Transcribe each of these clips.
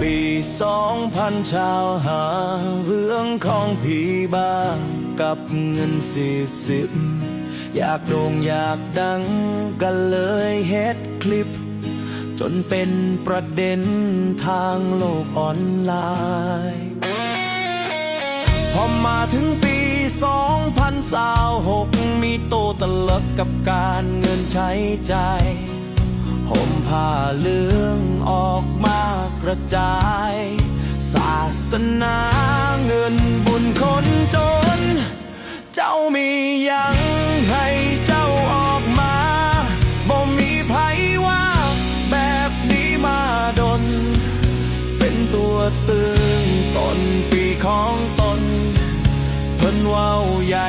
ปีสองพันชาวหา เรื่องของผีบ้ากับเงินสี่สิบอยากโด่งอยากดังกันเลยเฮ็ดคลิป จนเป็นประเด็นทางโลกออนไลน์ พอมาถึงปี 2026 มีโตตลกกับการเงินใช้ใจห่มผ้าเหลืองออกมา ระจาย ศาสนาเงินบุญคนจน เจ้ามียังให้เจ้าออกมาบ่มีไผว่าแบบนี้มาดน เป็นตัวตึงต้นปีของตน เพิ่นว้าใหญ่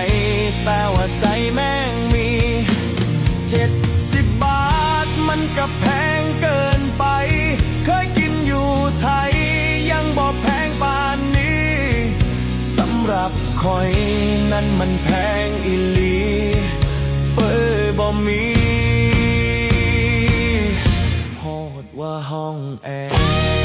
แต่ว่าใจแม่งมีเจ็ด คอยนั้นมันแพงอีหลีเฟอบ่มีโหดว่าห้องแอร์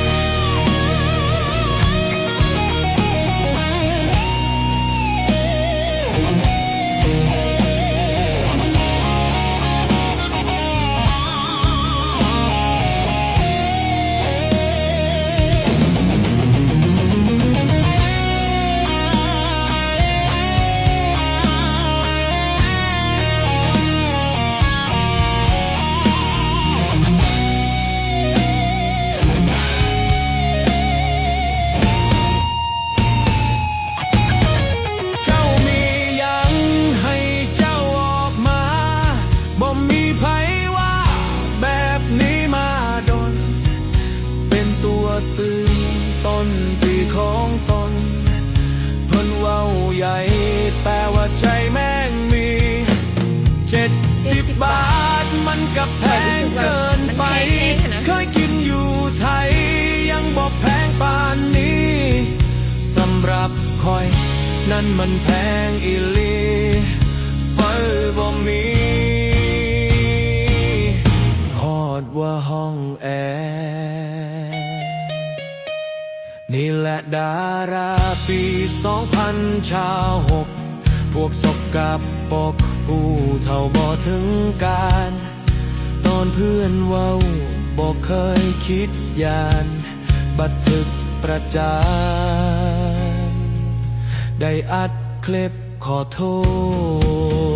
เจ็ดสิบบาทมันกับแพงเกินไป เคยกินอยู่ไทย ยังบอกแพงปานนี้สำหรับคอย นั่นมันแพงอีลีเฟอบ่มีฮอดว่าห้องแอร์นี่แหละดาราปีสองพันชาวหก พวกศกกับปกผู้เท่าบ่ถึงการ ตอนเพื่อนเว้าบอกเคยคิดยาน บันทึกประจานได้อัดคลิปขอโทษ